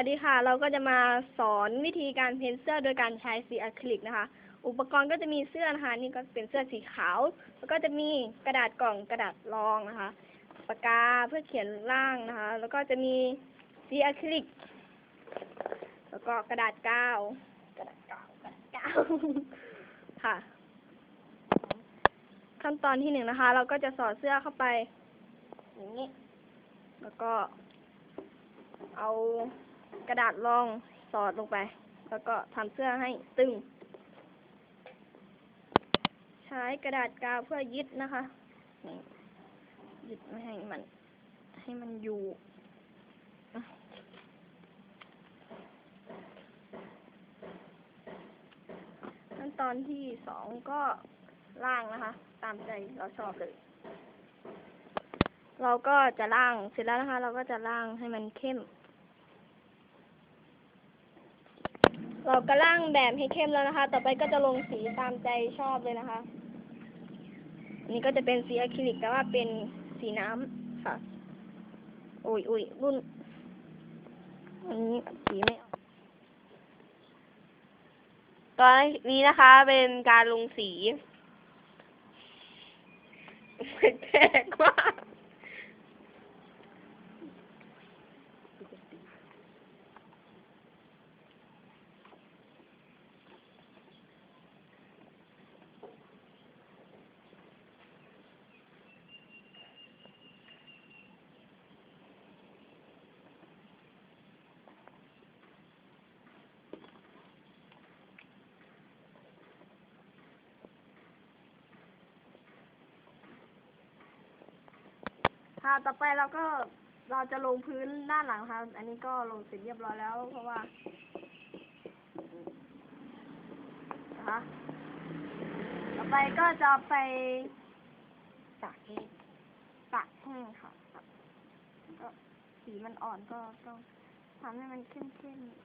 วัสดีค่ะ เราก็จะมาสอนวิธีการเพ้นเสื้อโดยการใช้สีอะคริลิกนะคะ อุปกรณ์ก็จะมีเสื้อนะคะ นี่ก็เป็นเสื้อสีขาว แล้วก็จะมีกระดาษกล่องกระดาษรองนะคะ ปากกาเพื่อเขียนร่างนะคะ แล้วก็จะมีสีอะคริลิก แล้วก็กระดาษกาว กระดาษกาวกระดาษกาวค่ะ ขั้นตอนที่หนึ่งนะคะ เราก็จะสอดเสื้อเข้าไป อย่างนี้ แล้วก็เอา กระดาษรองสอดลงไป แล้วก็ทำเสื้อให้ตึง ใช้กระดาษกาวเพื่อยึดนะคะยึดไม่ให้มัน ให้มันอยู่ขั้นตอนที่สองก็ล่างนะคะ ตามใจเราชอบเลย เราก็จะล่างเสร็จแล้วนะคะ เราก็จะล่างให้มันเข้ม เราก็ล่างแบบให้เข้มแล้วนะคะ ต่อไปก็จะลงสีตามใจชอบเลยนะคะ อันนี้ก็จะเป็นสีอะคริลิกแต่ว่าเป็นสีน้ำค่ะ อุ้ยอุ้ยรุ่น อันนี้สีไม่ออกตอนนี้นะคะเป็นการลงสีแปลกมาก ค่ะต่อไปเราก็เราจะลงพื้นด้านหลังค่ะ อันนี้ก็ลงเสร็จเรียบร้อยแล้ว เพราะว่านะคะต่อไปก็จะไปตากแห้งตากแห้งค่ะก็สีมันอ่อนก็ต้องทำให้มันเข้มๆ